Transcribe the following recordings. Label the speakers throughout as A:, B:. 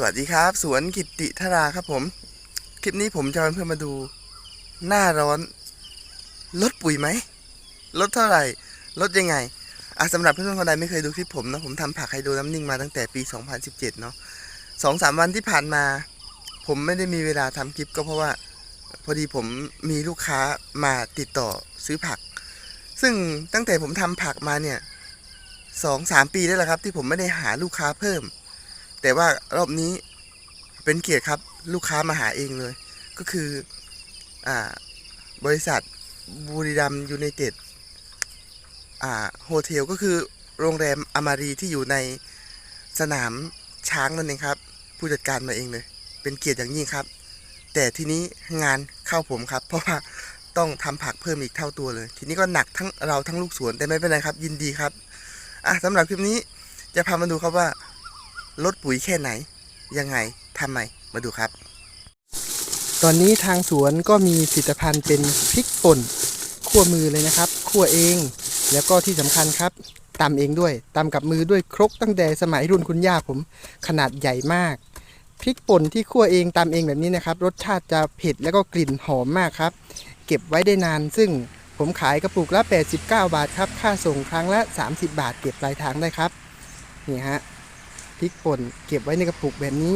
A: สวัสดีครับ สวนกิติธาราครับผม คลิปนี้ผมจะเพื่อนมาดู หน้าร้อน ลดปุ๋ยไหมลดเท่าไหร่ ลดยังไงอะสำหรับเพื่อนๆคนใดไม่เคยดูคลิปผมนะผมทำผักไฮโดรน้ำนิ่งมาตั้งแต่ปี 2017 เนาะสองสามวันที่ผ่านมา ผมไม่ได้มีเวลาทำคลิปก็เพราะว่า พอดีผมมีลูกค้ามาติดต่อซื้อผัก ซึ่งตั้งแต่ผมทำผักมาเนี่ยสองสามปีได้แล้วครับ ที่ผมไม่ได้หาลูกค้าเพิ่ม แต่ว่ารอบนี้เป็นเกียรติครับลูกค้ามาหาเองเลย ก็คืออ่าบริษัทบุรีรัมยูไนเต็ดอ่าโฮเทลก็คือโรงแรมอมารีที่อยู่ในสนามช้างนั่นเองครับ ผู้จัดการมาเองเลย เป็นเกียรติอย่างยิ่งครับ แต่ทีนี้งานเข้าผมครับ เพราะว่าต้องทำผักเพิ่มอีกเท่าตัวเลย ทีนี้ก็หนักทั้งเราทั้งลูกสวนแต่ไม่เป็นไรครับ ยินดีครับอะสำหรับคลิปนี้จะพามาดูครับว่า ลดปุ๋ยแค่ไหน ยังไงทำไมมาดูครับ ตอนนี้ทางสวนก็มีผลิตภัณฑ์เป็นพริกป่นคั่วมือเลยนะครับคั่วเอง แล้วก็ที่สำคัญครับตำเองด้วยตำกับมือด้วยครกตั้งแต่สมัยรุ่นคุณย่าผม ขนาดใหญ่มากพริกป่นที่คั่วเองตำเองแบบนี้นะครับ รสชาติจะเผ็ดแล้วก็กลิ่นหอมมากครับ เก็บไว้ได้นานซึ่งผมขายกระปุกละ 89 บาทครับ ค่าส่งครั้งละ 30 บาทเก็บปลายทางได้ครับ นี่ฮะ พริกป่นเก็บไว้ในกระปุกแบบนี้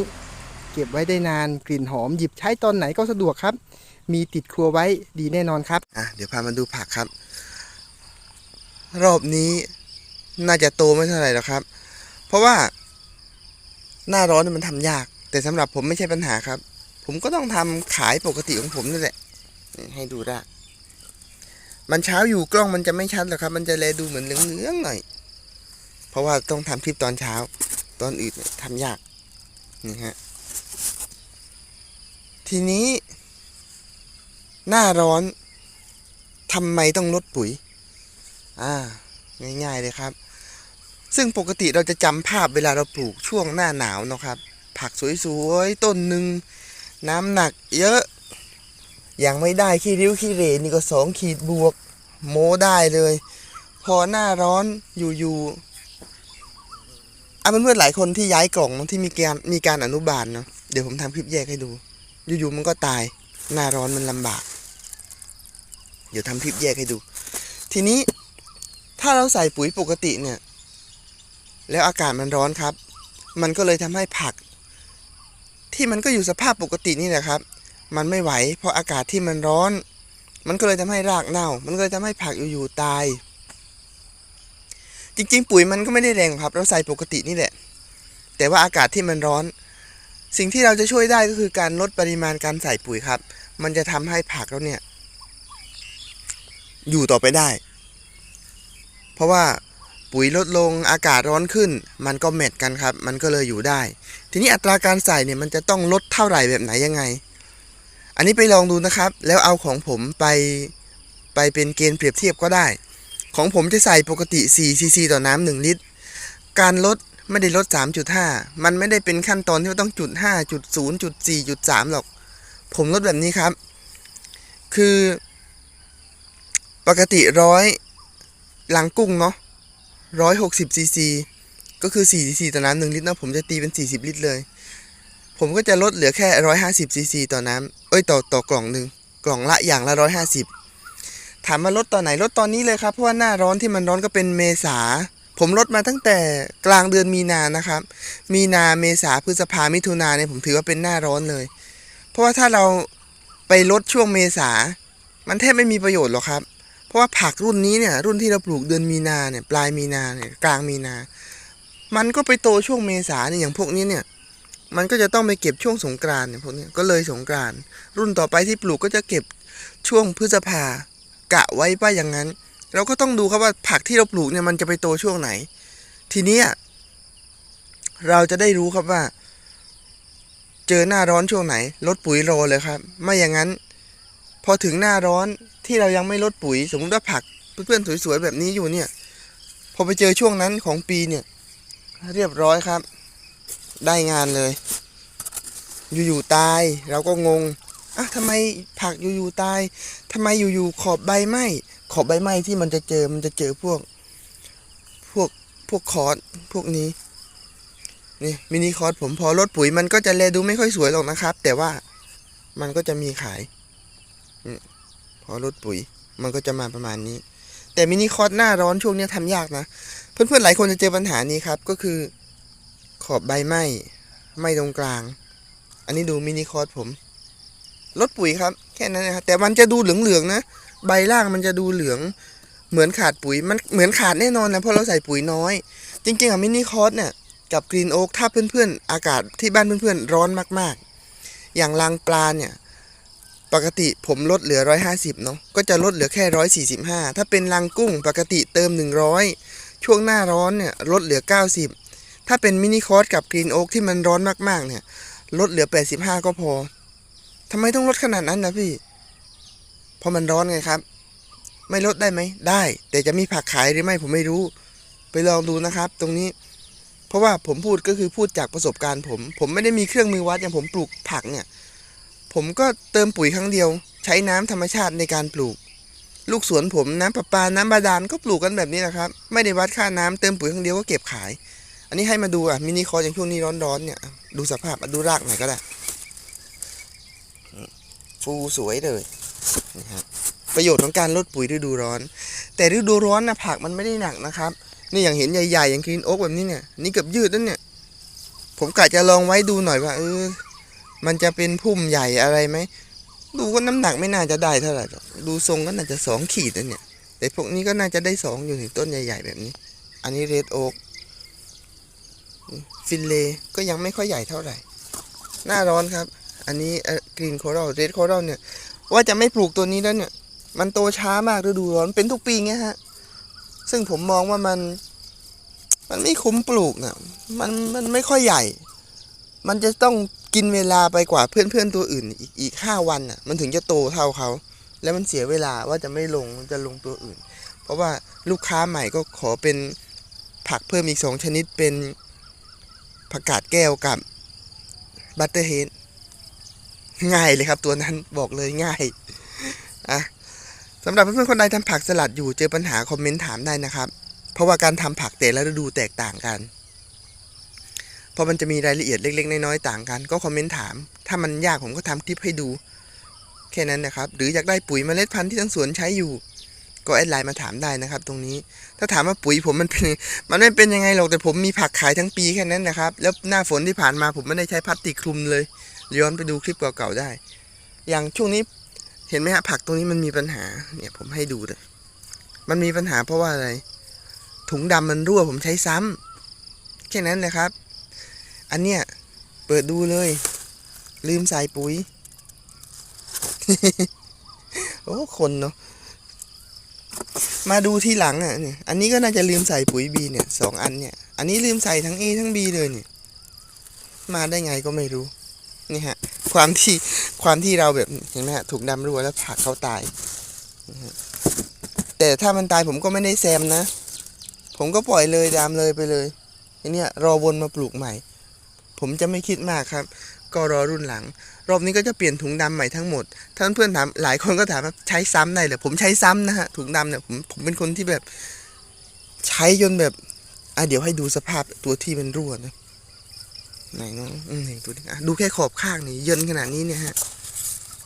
A: เก็บไว้ได้นานกลิ่นหอมหยิบใช้ตอนไหนก็สะดวกครับ มีติดครัวไว้ดีแน่นอนครับอะเดี๋ยวพามาดูผักครับ รอบนี้น่าจะโตไม่เท่าไหร่หรอกครับ เพราะว่า หน้าร้อนมันทำยาก แต่สำหรับผมไม่ใช่ปัญหาครับ ผมก็ต้องทำขายปกติของผมนั่นแหละให้ดูได้มันเช้าอยู่กล้องมันจะไม่ชัดหรอกครับ มันจะแลดูเหมือนเหลืองๆหน่อย เพราะว่าต้องทำคลิปตอนเช้า ตอนอื่นทำยากนี่ฮะทีนี้ หน้าร้อนทำไมต้องลดปุ๋ย อ่า ง่ายๆเลยครับ ซึ่งปกติเราจะจำภาพเวลาเราปลูกช่วงหน้าหนาวเนาะครับ ผักสวยๆ ต้นหนึ่งน้ำหนักเยอะ ยังไม่ได้ขี้ริ้วขี้เหรนี่ก็สองขีดบวก โมได้เลย พอหน้าร้อนอยู่ๆ อะเพื่อนๆหลายคนที่ย้ายกล่องที่มีการมีการอนุบาลเนาะเดี๋ยวผมทำคลิปแยกให้ดู อยู่ๆมันก็ตาย หน้าร้อนมันลำบาก เดี๋ยวทำคลิปแยกให้ดู ทีนี้ถ้าเราใส่ปุ๋ยปกติเนี่ย แล้วอากาศมันร้อนครับ มันก็เลยทำให้ผัก ที่มันก็อยู่สภาพปกตินี่แหละครับ มันไม่ไหวเพราะอากาศที่มันร้อน มันก็เลยทำให้รากเน่า มันก็เลยทำให้ผักอยู่ๆตาย จริง ๆ ปุ๋ยมันก็ไม่ได้แรงครับ เราใส่ปกตินี่แหละ แต่ว่าอากาศที่มันร้อน สิ่งที่เราจะช่วยได้ก็คือการลดปริมาณการใส่ปุ๋ยครับ มันจะทำให้ผักเราเนี่ย อยู่ต่อไปได้ เพราะว่าปุ๋ยลดลงอากาศร้อนขึ้น มันก็แมทกันครับ มันก็เลยอยู่ได้ ทีนี้อัตราการใส่เนี่ยมันจะต้องลดเท่าไหร่แบบไหนยังไง อันนี้ไปลองดูนะครับ แล้วเอาของผมไปไปเป็นเกณฑ์เปรียบเทียบก็ได้ ของผมจะใส่ปกติ4ซีซีต่อน้ำ1ลิตร การลดไม่ได้ลด 3.5 มันไม่ได้เป็นขั้นตอนที่ต้องจุด5จุด0จุด4จุด3หรอก ผมลดแบบนี้ครับ คือ ปกติร้อยลังกุ้งเนาะร้อยหกสิบซีซีก็คือ4ซีซีต่อน้ำหนึ่งลิตรนะผมจะตีเป็น 40 ลิตรเลย ผมก็จะลดเหลือแค่ร้อยห้าสิบซีซีต่อน้ำเอ้ยต่อต่อกล่องหนึ่งกล่องละอย่างละร้อย ถามมาลดตอนไหนลดตอนนี้เลยครับเพราะว่าหน้าร้อนที่มันร้อนก็เป็นเมษา ผมลดมาตั้งแต่กลางเดือนมีนานะครับ มีนาเมษาพฤษภามิถุนาเนี่ยผมถือว่าเป็นหน้าร้อนเลย เพราะว่าถ้าเราไปลดช่วงเมษา มันแทบไม่มีประโยชน์หรอกครับ เพราะว่าผักรุ่นนี้เนี่ยรุ่นที่เราปลูกเดือนมีนาเนี่ยปลายมีนาเนี่ยกลางมีนา มันก็ไปโตช่วงเมษาเนี่ยอย่างพวกนี้เนี่ยมันก็จะต้องไปเก็บช่วงสงกรานต์เนี่ยพวกนี้ก็เลยสงกรานต์รุ่นต่อไปที่ปลูกก็จะเก็บช่วงพฤษภา กะไว้ป้าอย่างนั้น เราก็ต้องดูครับว่าผักที่เราปลูกเนี่ยมันจะไปโตช่วงไหน ทีนี้เราจะได้รู้ครับว่า เจอหน้าร้อนช่วงไหน ลดปุ๋ยรอเลยครับ ไม่อย่างนั้น พอถึงหน้าร้อนที่เรายังไม่ลดปุ๋ย สมมติว่าผักเพื่อนๆสวยๆแบบนี้อยู่เนี่ย พอไปเจอช่วงนั้นของปีเนี่ย เรียบร้อยครับ ได้งานเลย อยู่ๆตายเราก็งง อะทำไมผักอยู่ๆตายทำไมอยู่ๆขอบใบไหม้ขอบใบไหม้ที่มันจะเจอมันจะเจอพวก พวกพวกคอร์สพวกนี้นี่มินิคอร์สผมพอลดปุ๋ยมันก็จะแลดูไม่ค่อยสวยหรอกนะครับ แต่ว่ามันก็จะมีขายพอลดปุ๋ย มันก็จะมาประมาณนี้ แต่มินิคอร์สหน้าร้อนช่วงนี้ทำยากนะ เพื่อนๆหลายคนจะเจอปัญหานี้ครับ ก็คือขอบใบไหม้ไหม้ตรงกลาง อันนี้ดูมินิคอร์สผม ลดปุ๋ยครับแค่นั้นนะครับแต่มันจะดูเหลืองๆนะ ใบล่างมันจะดูเหลือง เหมือนขาดปุ๋ยมันเหมือนขาดแน่นอนนะเพราะเราใส่ปุ๋ยน้อย จริง ๆอะมินิคอร์สเนี่ยกับกรีนโอ๊กถ้าเพื่อนๆ อากาศที่บ้านเพื่อนๆ ร้อนมากๆ อย่างรางปลาเนี่ย ปกติผมลดเหลือ 150 เนาะก็จะลดเหลือแค่ 145 ถ้าเป็นรางกุ้งปกติเติม 100 ช่วงหน้าร้อนเนี่ยลดเหลือ 90 ถ้าเป็นมินิคอร์สกับกรีนโอ๊กที่มันร้อนมากๆเนี่ยลดเหลือ 85 ก็พอ ทำไมต้องลดขนาดนั้นนะพี่ เพราะมันร้อนไงครับ ไม่ลดได้ไหม ได้ แต่จะมีผักขายหรือไม่ผมไม่รู้ ไปลองดูนะครับ ตรงนี้ เพราะว่าผมพูดก็คือพูดจากประสบการณ์ผม ผมไม่ได้มีเครื่องมือวัดอย่างผมปลูกผักเนี่ย ผมก็เติมปุ๋ยครั้งเดียว ใช้น้ำธรรมชาติในการปลูก ลูกสวนผมน้ำประปา น้ำบาดาลก็ปลูกกันแบบนี้นะครับ ไม่ได้วัดค่าน้ำเติมปุ๋ยครั้งเดียวก็เก็บขาย อันนี้ให้มาดูอะมินิคอร์อย่างช่วงนี้ร้อนๆเนี่ย ดูสภาพดูรากหน่อยก็ได้ ฟูสวยเลยนะฮะประโยชน์ของการลดปุ๋ยฤดูร้อน แต่ฤดูร้อนนะผักมันไม่ได้หนักนะครับ นี่อย่างเห็นใหญ่ๆอย่างกรีนโอ๊กแบบนี้เนี่ยนี่เกือบยืดนั่นเนี่ย ผมกะจะลองไว้ดูหน่อยว่าเออมันจะเป็นพุ่มใหญ่อะไรไหมดูก็น้ำหนักไม่น่าจะได้เท่าไหร่ดูทรงก็น่าจะสองขีดนะเนี่ย แต่พวกนี้ก็น่าจะได้สองอยู่ในต้นใหญ่ ๆ แบบนี้ อันนี้เรดโอ๊กฟินเลก็ยังไม่ค่อยใหญ่เท่าไหร่ หน้าร้อนครับ อันนี้กรีนโครัลเรดโครัลเนี่ย ว่าจะไม่ปลูกตัวนี้แล้วเนี่ย มันโตช้ามากฤดูร้อนเป็นทุกปีเงี้ยฮะ ซึ่งผมมองว่ามัน มันไม่คุ้มปลูกนะมันมันไม่ค่อยใหญ่ มันจะต้องกินเวลาไปกว่าเพื่อนๆตัวอื่น อีกอีกห้าวันอะ มันถึงจะโตเท่าเขา แล้วมันเสียเวลาว่าจะไม่ลงจะลงตัวอื่น เพราะว่าลูกค้าใหม่ก็ขอเป็นผักเพิ่มอีกสองชนิดเป็นผักกาดแก้วกับบัตเตอร์เฮด ง่ายเลยครับ ตัวนั้นบอกเลยง่ายอะสำหรับเพื่อนๆคนใดทำผักสลัดอยู่เจอปัญหาคอมเมนต์ถามได้นะครับ เพราะว่าการทำผักแต่ละฤดูแตกต่างกัน เพราะมันจะมีรายละเอียดเล็ก ๆ น้อยๆต่างกัน ก็คอมเมนต์ถาม ถ้ามันยากผมก็ทำคลิปให้ดู แค่นั้นนะครับ หรืออยากได้ปุ๋ยเมล็ดพันธุ์ที่ทั้งสวนใช้อยู่ ก็แอดไลน์มาถามได้นะครับ ตรงนี้ ถ้าถามว่าปุ๋ยผมมันเป็นมันไม่เป็นยังไงหรอกแต่ผมมีผักขายทั้งปีแค่นั้นนะครับ แล้วหน้าฝนที่ผ่านมาผมไม่ได้ใช้พลาสติกคลุมเลย ย้อนไปดูคลิปเก่าๆได้ อย่างช่วงนี้เห็นไหมฮะผักตรงนี้มันมีปัญหา เนี่ยผมให้ดูเลย มันมีปัญหาเพราะว่าอะไร ถุงดำมันรั่วผมใช้ซ้ำแค่นั้นนะครับ อันเนี้ยเปิดดูเลย ลืมใส่ปุ๋ย โอ้คนเนาะมาดูที่หลังอะเนี่ยอันนี้ก็น่าจะลืมใส่ปุ๋ยบีเนี่ยสองอันเนี่ย อันนี้ลืมใส่ทั้ง A ทั้ง B เลยเนี่ย มาได้ไงก็ไม่รู้ นี่ฮะ ความที่ความที่เราแบบเห็นไหมฮะถูกดำรัวแล้วผักเขาตายนะฮะแต่ถ้ามันตายผมก็ไม่ได้แซมนะ ผมก็ปล่อยเลยดำเลยไปเลยไอเนี่รอวนมาปลูกใหม่ ผมจะไม่คิดมากครับ ก็รอรุ่นหลัง รอบนี้ก็จะเปลี่ยนถุงดำใหม่ทั้งหมดท่านเพื่อนถามหลายคนก็ถามว่าใช้ซ้ำได้หรือผมใช้ซ้ำนะฮะถุงดำเนี่ยผมผมเป็นคนที่แบบ ใช้จนแบบอะเดี๋ยวให้ดูสภาพตัวที่มันรั่วนะ ไหนเนาะอืมเห็นตัวนี้อะดูแค่ขอบข้างนี่เยินขนาดนี้เนี่ยฮะ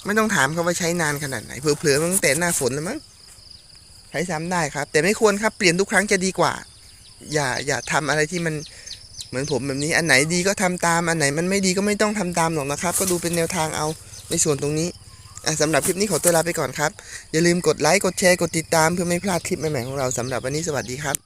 A: ไม่ต้องถามเขาว่าใช้นานขนาดไหนเผลอๆตั้งแต่หน้าฝนแล้วมั้งใช้ซ้ำได้ครับ แต่ไม่ควรครับเปลี่ยนทุกครั้งจะดีกว่า อย่าอย่าทำอะไรที่มันเหมือนผมแบบนี้ อันไหนดีก็ทำตามอันไหนมันไม่ดีก็ไม่ต้องทำตามหรอกนะครับ ก็ดูเป็นแนวทางเอาในส่วนตรงนี้อะสำหรับคลิปนี้ขอตัวลาไปก่อนครับ อย่าลืมกดไลค์กดแชร์กดติดตามเพื่อไม่พลาดคลิปใหม่ๆของเราสำหรับวันนี้สวัสดีครับ